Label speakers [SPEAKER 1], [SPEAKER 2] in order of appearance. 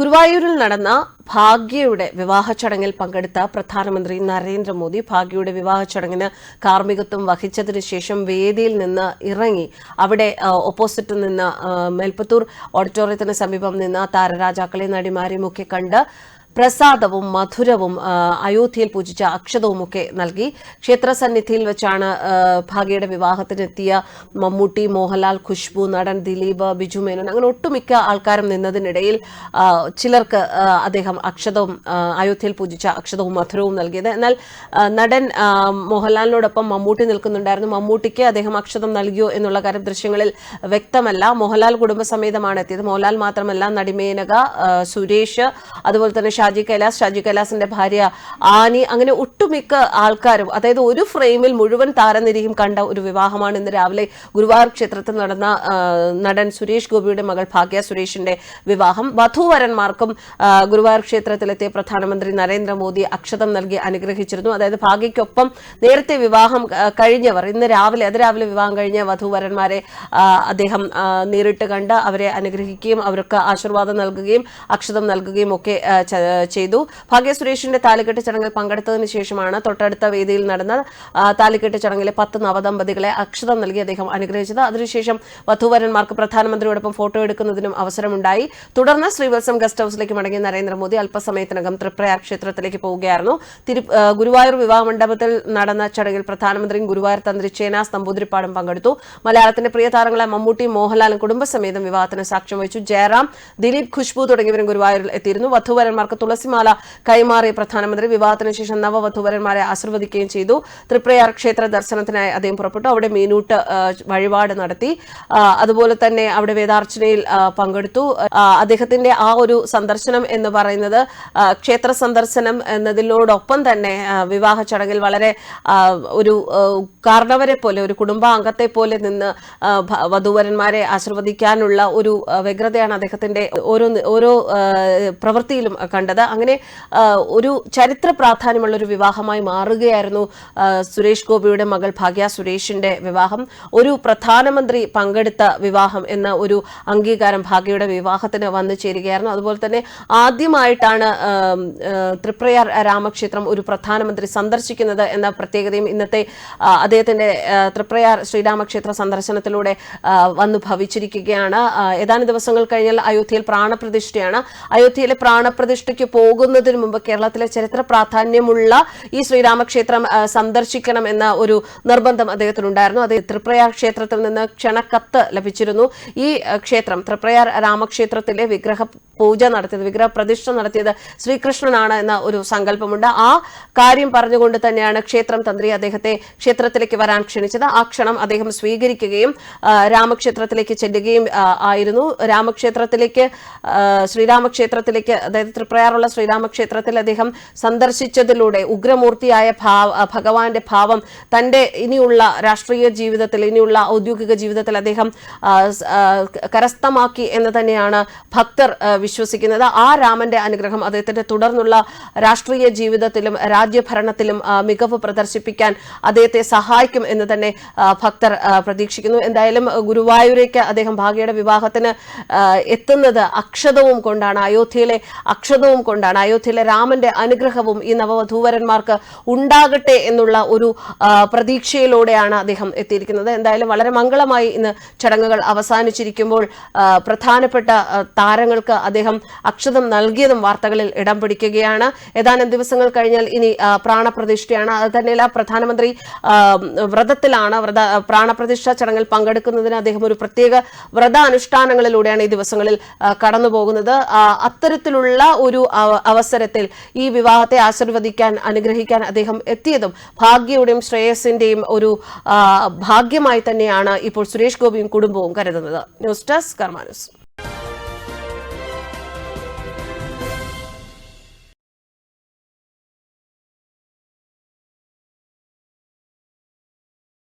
[SPEAKER 1] ഗുരുവായൂരിൽ നടന്ന ഭാഗ്യയുടെ വിവാഹ ചടങ്ങിൽ പങ്കെടുത്ത പ്രധാനമന്ത്രി നരേന്ദ്രമോദി ഭാഗ്യയുടെ വിവാഹ ചടങ്ങിന് കാർമ്മികത്വം വഹിച്ചതിന് ശേഷം വേദിയിൽ നിന്ന് ഇറങ്ങി അവിടെ ഓപ്പോസിറ്റ് നിന്ന് മേൽപ്പത്തൂർ ഓഡിറ്റോറിയത്തിന് സമീപം നിന്ന് താരരാജാക്കളെ നടിമാരെയും ഒക്കെ കണ്ട് പ്രസാദവും മധുരവും അയോധ്യയിൽ പൂജിച്ച അക്ഷതവുമൊക്കെ നൽകി. ക്ഷേത്രസന്നിധിയിൽ വെച്ചാണ് ഭാഗ്യയുടെ വിവാഹത്തിനെത്തിയ മമ്മൂട്ടി മോഹൻലാൽ ഖുഷ്ബു നടൻ ദിലീപ് ബിജു മേനോൻ അങ്ങനെ ഒട്ടുമിക്ക ആൾക്കാരും നിന്നതിനിടയിൽ ചിലർക്ക് അദ്ദേഹം അക്ഷതവും അയോധ്യയിൽ പൂജിച്ച അക്ഷതവും മധുരവും നൽകിയത്. എന്നാൽ നടൻ മോഹൻലാലിനോടൊപ്പം മമ്മൂട്ടി നിൽക്കുന്നുണ്ടായിരുന്നു. മമ്മൂട്ടിക്ക് അദ്ദേഹം അക്ഷതം നൽകിയോ എന്നുള്ള കാര്യം ദൃശ്യങ്ങളിൽ വ്യക്തമല്ല. മോഹൻലാൽ കുടുംബസമേതമാണ് എത്തിയത്. മോഹൻലാൽ മാത്രമല്ല നടിമേനക സുരേഷ് അതുപോലെ തന്നെ ഷാജി കൈലാസ് ഷാജി കൈലാസിന്റെ ഭാര്യ ആനി അങ്ങനെ ഒട്ടുമിക്ക ആൾക്കാരും അതായത് ഒരു ഫ്രെയിമിൽ മുഴുവൻ താരനിരയും കണ്ട ഒരു വിവാഹമാണ് ഇന്ന് രാവിലെ ഗുരുവായൂർ ക്ഷേത്രത്തിൽ നടന്ന നടൻ സുരേഷ് ഗോപിയുടെ മകൾ ഭാഗ്യ സുരേഷിന്റെ വിവാഹം. വധുവരന്മാർക്കും ഗുരുവായൂർ ക്ഷേത്രത്തിലെത്തിയ പ്രധാനമന്ത്രി നരേന്ദ്രമോദി അക്ഷതം നൽകി അനുഗ്രഹിച്ചിരുന്നു. അതായത് ഭാഗ്യയ്ക്കൊപ്പം നേരത്തെ വിവാഹം കഴിഞ്ഞവർ ഇന്ന് രാവിലെ അതിരാവിലെ വിവാഹം കഴിഞ്ഞ വധൂവരന്മാരെ അദ്ദേഹം നേരിട്ട് കണ്ട് അവരെ അനുഗ്രഹിക്കുകയും അവർക്ക് ആശീർവാദം നൽകുകയും അക്ഷതം നൽകുകയും ഒക്കെ ചെയ്തു. ഭാഗ്യ സുരേഷിന്റെ താലിക്കെട്ട് ചടങ്ങിൽ പങ്കെടുത്തതിന് ശേഷമാണ് തൊട്ടടുത്ത വേദിയിൽ നടന്ന താലിക്കെട്ട് ചടങ്ങിലെ പത്ത് നവദമ്പതികളെ അക്ഷതം നൽകി അദ്ദേഹം അനുഗ്രഹിച്ചത്. അതിനുശേഷം വധുവരന്മാർക്ക് പ്രധാനമന്ത്രിയോടൊപ്പം ഫോട്ടോ എടുക്കുന്നതിനും അവസരമുണ്ടായി. തുടർന്ന് ശ്രീവത്സം ഗസ്റ്റ് ഹൌസിലേക്ക് മടങ്ങിയ നരേന്ദ്രമോദി അല്പസമയത്തിനകം തൃപ്രയാർ ക്ഷേത്രത്തിലേക്ക് പോവുകയായിരുന്നു. ഗുരുവായൂർ വിവാഹ മണ്ഡപത്തിൽ നടന്ന ചടങ്ങിൽ പ്രധാനമന്ത്രിയും ഗുരുവായൂർ തന്ത്രി ചേനാസ് നമ്പൂതിരിപ്പാടും പങ്കെടുത്തു. മലയാളത്തിന്റെ പ്രിയ താരങ്ങളെ മമ്മൂട്ടി മോഹൻലാലും കുടുംബസമേതം വിവാഹത്തിന് സാക്ഷ്യം വഹിച്ചു. ജയറാം ദിലീപ് ഖുഷ്ബു തുടങ്ങിയവരും ഗുരുവായൂരിൽ എത്തിയിരുന്നു. വധുവരന്മാർക്ക് തുളസിമാല കൈമാറി പ്രധാനമന്ത്രി വിവാഹത്തിന് ശേഷം നവവധുവരന്മാരെ ആശീർവദിക്കുകയും ചെയ്തു. തൃപ്രയാർ ക്ഷേത്ര ദർശനത്തിനായി അദ്ദേഹം പുറപ്പെട്ടു. അവിടെ മീനൂട്ട് വഴിപാട് നടത്തി. അതുപോലെ തന്നെ അവിടെ വേദാർച്ചനയിൽ പങ്കെടുത്തു. അദ്ദേഹത്തിന്റെ ആ ഒരു സന്ദർശനം എന്ന് പറയുന്നത് ക്ഷേത്ര സന്ദർശനം എന്നതിനോടൊപ്പം തന്നെ വിവാഹ ചടങ്ങിൽ വളരെ ഒരു കാരണവരെ പോലെ ഒരു കുടുംബാംഗത്തെ പോലെ നിന്ന് വധുവരന്മാരെ ആശീർവദിക്കാനുള്ള ഒരു വ്യഗ്രതയാണ് അദ്ദേഹത്തിന്റെ ഓരോ ഓരോ പ്രവൃത്തിയിലും കണ്ടത്. അങ്ങനെ ഒരു ചരിത്ര പ്രാധാന്യമുള്ള ഒരു വിവാഹമായി മാറുകയായിരുന്നു സുരേഷ് ഗോപിയുടെ മകൾ ഭാഗ്യ സുരേഷിന്റെ വിവാഹം. ഒരു പ്രധാനമന്ത്രി പങ്കെടുത്ത വിവാഹം എന്ന ഒരു അംഗീകാരം ഭാഗ്യയുടെ വിവാഹത്തിന് വന്നു ചേരുകയായിരുന്നു. അതുപോലെ തന്നെ ആദ്യമായിട്ടാണ് തൃപ്രയാർ രാമക്ഷേത്രം ഒരു പ്രധാനമന്ത്രി സന്ദർശിക്കുന്നത് എന്ന പ്രത്യേകതയും ഇന്നത്തെ അദ്ദേഹത്തിന്റെ തൃപ്രയാർ ശ്രീരാമക്ഷേത്ര സന്ദർശനത്തിലൂടെ വന്നു ഭവിച്ചിരിക്കുകയാണ്. ഏതാനും ദിവസങ്ങൾ കഴിഞ്ഞാൽ അയോധ്യയിൽ പ്രാണപ്രതിഷ്ഠയാണ്. അയോധ്യയിലെ പ്രാണപ്രതിഷ്ഠയ്ക്ക് പോകുന്നതിന് മുമ്പ് കേരളത്തിലെ ചരിത്ര പ്രാധാന്യമുള്ള ഈ ശ്രീരാമക്ഷേത്രം സന്ദർശിക്കണം എന്ന ഒരു നിർബന്ധം അദ്ദേഹത്തിനുണ്ടായിരുന്നു. അത് തൃപ്രയാർ ക്ഷേത്രത്തിൽ നിന്ന് ക്ഷണക്കത്ത് ലഭിച്ചിരുന്നു. ഈ ക്ഷേത്രം തൃപ്രയാർ രാമക്ഷേത്രത്തിലെ വിഗ്രഹ പൂജ നടത്തിയത് വിഗ്രഹ പ്രതിഷ്ഠ നടത്തിയത് ശ്രീകൃഷ്ണനാണ് എന്ന ഒരു സങ്കല്പമുണ്ട്. ആ കാര്യം പറഞ്ഞുകൊണ്ട് തന്നെയാണ് ക്ഷേത്രം തന്ത്രി അദ്ദേഹത്തെ ക്ഷേത്രത്തിലേക്ക് വരാൻ ക്ഷണിച്ചത്. ആ ക്ഷണം അദ്ദേഹം സ്വീകരിക്കുകയും രാമക്ഷേത്രത്തിലേക്ക് ചെല്ലുകയും ആയിരുന്നു. രാമക്ഷേത്രത്തിലേക്ക് ശ്രീരാമക്ഷേത്രത്തിലേക്ക് അതായത് തൃപ്രയാറുള്ള ശ്രീരാമക്ഷേത്രത്തിൽ അദ്ദേഹം സന്ദർശിച്ചതിലൂടെ ഉഗ്രമൂർത്തിയായ ഭഗവാന്റെ ഭാവം തന്റെ ഇനിയുള്ള രാഷ്ട്രീയ ജീവിതത്തിൽ ഇനിയുള്ള ഔദ്യോഗിക ജീവിതത്തിൽ അദ്ദേഹം കരസ്ഥമാക്കി എന്ന് തന്നെയാണ് ഭക്തർ വിശ്വസിക്കുന്നത്. ആ രാമന്റെ അനുഗ്രഹം അദ്ദേഹത്തിന്റെ തുടർന്നുള്ള രാഷ്ട്രീയ ജീവിതത്തിലും രാജ്യഭരണത്തിലും മികവ് പ്രദർശിപ്പിക്കാൻ അദ്ദേഹത്തെ സഹായിക്കും എന്ന് തന്നെ ഭക്തർ പ്രതീക്ഷിക്കുന്നു. എന്തായാലും ഗുരുവായൂരേക്ക് അദ്ദേഹം ഭാഗ്യയുടെ വിവാഹത്തിന് എത്തുന്നത് അക്ഷതവും കൊണ്ടാണ്. അയോധ്യയിലെ അക്ഷതവും കൊണ്ടാണ് അയോധ്യയിലെ രാമന്റെ അനുഗ്രഹവും ഈ നവവധൂവരന്മാർക്ക് ഉണ്ടാകട്ടെ എന്നുള്ള ഒരു പ്രതീക്ഷയിലൂടെയാണ് അദ്ദേഹം എത്തിയിരിക്കുന്നത്. എന്തായാലും വളരെ മംഗളമായി ഇന്ന് ചടങ്ങുകൾ അവസാനിച്ചിരിക്കുമ്പോൾ പ്രധാനപ്പെട്ട താരങ്ങൾക്ക് അദ്ദേഹം അക്ഷതം നൽകിയതും വാർത്തകളിൽ ഇടം പിടിക്കുകയാണ്. ഏതാനും ദിവസങ്ങൾ കഴിഞ്ഞാൽ ഇനി പ്രാണപ്രതിഷ്ഠയാണ്. അത് തന്നെയല്ല പ്രധാനമന്ത്രി വ്രതത്തിലാണ് വ്രത പ്രാണപ്രതിഷ്ഠ ചടങ്ങിൽ പങ്കെടുക്കുന്നതിന് അദ്ദേഹം ഒരു പ്രത്യേക വ്രതാനുഷ്ഠാനങ്ങളിലൂടെയാണ് ഈ ദിവസങ്ങളിൽ കടന്നുപോകുന്നത്. കടന്നു പോകുന്നത് അത്തരത്തിലുള്ള ഒരു അവസരത്തിൽ ഈ വിവാഹത്തെ ആശീർവദിക്കാൻ അനുഗ്രഹിക്കാൻ അദ്ദേഹം എത്തിയതും ഭാഗ്യയുടെയും ശ്രേയസിന്റെയും ഒരു ഭാഗ്യമായി തന്നെയാണ് ഇപ്പോൾ സുരേഷ് ഗോപിയും കുടുംബവും കരുതുന്നത്. News desk കർമാനസ്.